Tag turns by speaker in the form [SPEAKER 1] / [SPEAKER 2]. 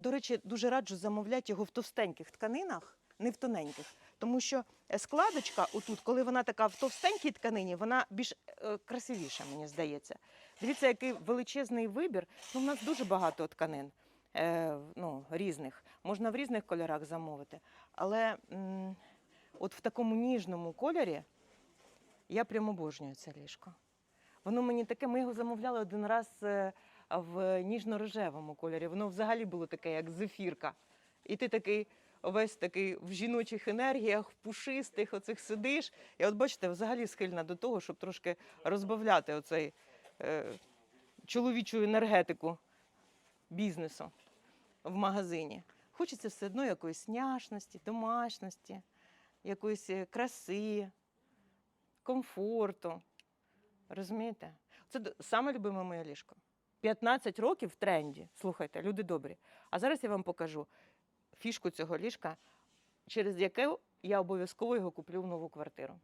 [SPEAKER 1] До речі, дуже раджу замовляти його в товстеньких тканинах, не в тоненьких. Тому що е, складочка, отут, коли вона така в товстенькій тканині, вона більш е, красивіша, мені здається. Дивіться, який величезний вибір. Ну, у нас дуже багато тканин е, ну, різних. Можна в різних кольорах замовити. Але м, от в такому ніжному кольорі я прям обожнюю це ліжко. Воно мені таке, ми його замовляли один раз е, в ніжно-рожевому кольорі. Воно взагалі було таке, як зефірка. І ти такий весь такий в жіночих енергіях, в пушистих, оцих сидиш. І от бачите, взагалі схильна до того, щоб трошки розбавляти оцей е, чоловічу енергетику бізнесу в магазині. Хочеться все одно якоїсь няшності, домашності, якоїсь е, краси, комфорту. Розумієте? Це саме любиме моє ліжко. 15 років в тренді. Слухайте, люди добрі. А зараз я вам покажу фішку цього ліжка, через яке я обов'язково його куплю в нову квартиру.